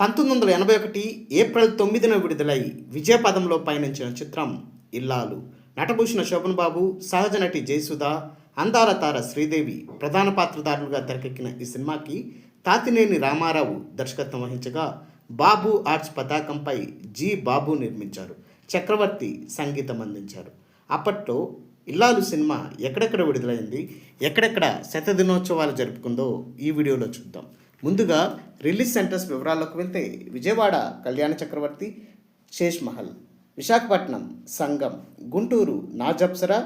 పంతొమ్మిది వందల ఎనభై ఒకటి ఏప్రిల్ తొమ్మిదిన విడుదలై విజయపదంలో పయనించిన చిత్రం ఇల్లాలు. నటభూషణ శోభన్ బాబు సహజ నటి జయసుధ అందాల తార శ్రీదేవి ప్రధాన పాత్రధారులుగా తెరకెక్కిన ఈ సినిమాకి తాతినేని రామారావు దర్శకత్వం వహించగా బాబు ఆర్ట్స్ పతాకంపై జి బాబు నిర్మించారు. చక్రవర్తి సంగీతం అందించారు. అప్పట్లో ఇల్లాలు సినిమా ఎక్కడెక్కడ విడుదలైంది ఎక్కడెక్కడ శతదినోత్సవాలు జరుపుకుందో ఈ వీడియోలో చూద్దాం. ముందుగా రిలీజ్ సెంటర్స్ వివరాల్లోకి వెళ్తే Vijayawada Kalyana Chakravarthi Shesh Mahal Visakhapatnam Sangam Guntur Nazapsara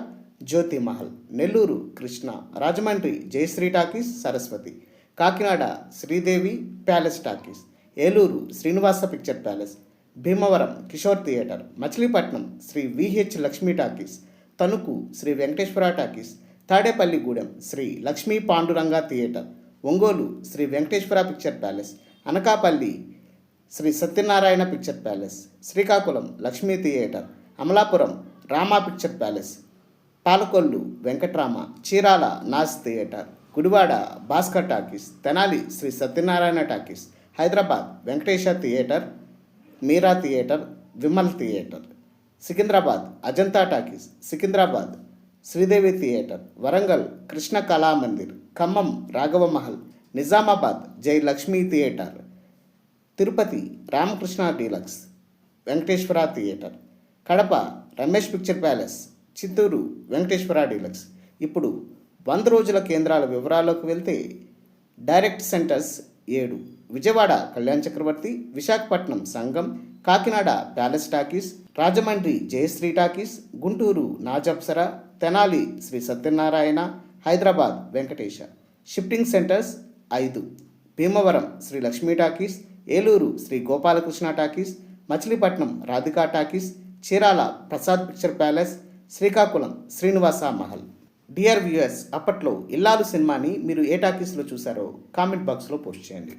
Jyothi Mahal Nellore Krishna Rajahmundry Jayasri talkies Saraswati Kakinada Sridevi palace talkies Eluru Srinivasa picture palace Bhimavaram Kishore theatre Machilipatnam Sri VH Lakshmi talkies Tanuku Sri Venkateswara talkies Tadepalligudem Sri Lakshmi Panduranga theatre Ongole Sri Venkateswara picture palace Anakapalli Sri Satyanarayana picture palace Srikakulam Lakshmi theatre Amalapuram Rama picture palace Palakollu Venkatrama Chirala Naz theatre Gudivada Bhaskar talkies Tenali Sri Satyanarayana talkies Hyderabad Venkatesa theatre Meera theatre Vimal theatre Secunderabad Ajanta talkies Secunderabad Sridevi theatre Warangal Krishna Kala Mandir Khammam Raghava Mahal Nizamabad Jayalakshmi theatre Tirupati Ramakrishna deluxe Venkateswara theatre Kadapa Ramesh picture palace Chittoor Venkateswara deluxe. ఇప్పుడు వంద రోజుల కేంద్రాల వివరాల్లోకి వెళ్తే direct centres ఏడు. Vijayawada Kalyan Chakravarthi Visakhapatnam Sangam Kakinada palace talkies Rajahmundry Jayasri talkies Guntur Nazapsara Tenali Sri Satyanarayana Hyderabad Venkatesa. Shifting centres ఐదు. Bhimavaram Sri Lakshmi talkies Eluru Sri Gopalakrishna talkies Machilipatnam Radhika talkies Chirala Prasad picture palace Srikakulam Srinivasa Mahal. Dear viewers అప్పట్లో ఇల్లాలు సినిమాని మీరు ఏ టాకీస్లో చూసారో comment బాక్స్లో post చేయండి.